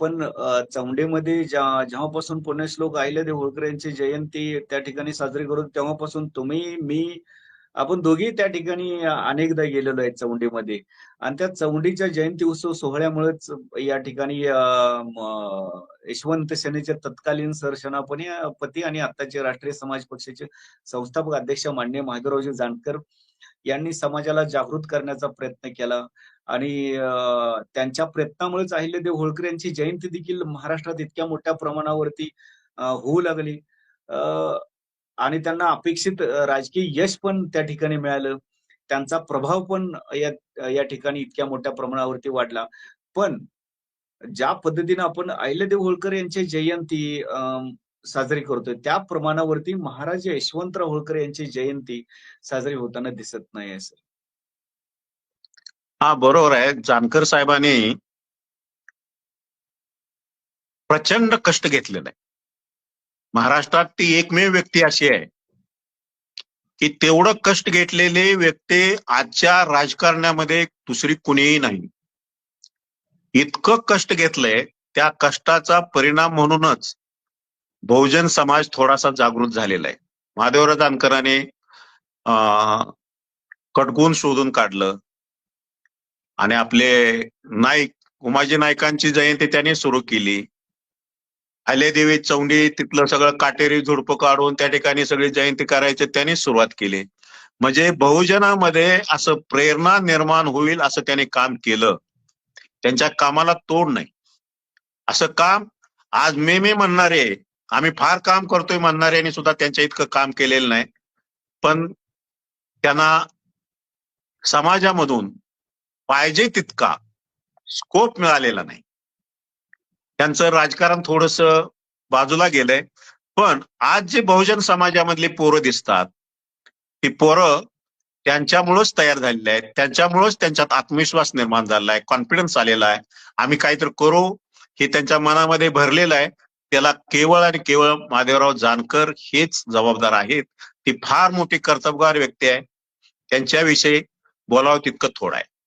पण चौंडेमध्ये चौंडीमध्ये ज्या जेव्हापासून श्लोक आले होळकर यांची जयंती त्या ठिकाणी साजरी करू तेव्हापासून तुम्ही मी आपण दोघी त्या ठिकाणी अनेकदा गेलेलो आहे चौंडीमध्ये. आणि त्या चौंडीच्या जयंती उत्सव सोहळ्यामुळेच या ठिकाणी यशवंत सेनेचे तत्कालीन सरसेनापती पती आणि आताचे राष्ट्रीय समाज पक्षाचे संस्थापक अध्यक्ष मान्य महादेवरावजी जानकर यांनी समाजाला जागृत करण्याचा प्रयत्न केला. आणि त्यांच्या प्रयत्नामुळेच अहिल्यादेव होळकर यांची जयंती देखील महाराष्ट्रात इतक्या मोठ्या प्रमाणावरती होऊ लागली. अ, आणि त्यांना अपेक्षित राजकीय यश पण त्या ठिकाणी मिळालं. त्यांचा प्रभाव पण या या ठिकाणी इतक्या मोठ्या प्रमाणावरती वाढला. पण ज्या पद्धतीने आपण अहिल्यादेव होळकर यांची जयंती साजरी करतोय त्या प्रमाणावरती महाराज यशवंतराव होळकर यांची जयंती साजरी होताना दिसत नाही सर. हा बरोबर आहे. जानकर साहेबांनी प्रचंड कष्ट घेतले नाही महाराष्ट्रात ती एकमेव व्यक्ती अशी आहे की तेवढं कष्ट घेतलेले व्यक्ती आजच्या राजकारणामध्ये दुसरी कुणीही नाही. इतकं कष्ट घेतलंय त्या कष्टाचा परिणाम म्हणूनच बहुजन समाज थोडासा जागृत झालेला आहे. महादेवराव जानकरांनी अं, कटगुण शोधून काढलं आणि आपले नाईक उमाजी नायकांची जयंती त्यांनी सुरू केली. अहिल्यादेवी चौंडी तिथलं सगळं काटेरी झुडपं काढून त्या ठिकाणी सगळी जयंती करायची त्यांनी सुरुवात केली. म्हणजे बहुजनामध्ये असं प्रेरणा निर्माण होईल असं त्यांनी काम केलं. त्यांच्या कामाला तोड नाही. असं काम आज मे मे म्हणणारे आम्ही फार काम करतोय म्हणणाऱ्यांनी सुद्धा त्यांच्या इतकं काम केलेलं नाही. पण त्यांना समाजामधून पाहिजे तितका स्कोप मिळालेला नाही. त्यांचं राजकारण थोडस बाजूला गेलंय. पण आज जे बहुजन समाजामधली पोरं दिसतात ती पोरं त्यांच्यामुळेच तयार झालेली आहेत. त्यांच्यामुळेच त्यांच्यात आत्मविश्वास निर्माण झालेला आहे कॉन्फिडन्स आलेला आहे. आम्ही काहीतरी करू हे त्यांच्या मनामध्ये भरलेलं आहे. त्याला केवळ आणि केवळ महादेवराव जानकर हेच जबाबदार आहेत. ती फार मोठी कर्तबगार व्यक्ती आहे. त्यांच्याविषयी बोलावं तितकं थोडं आहे.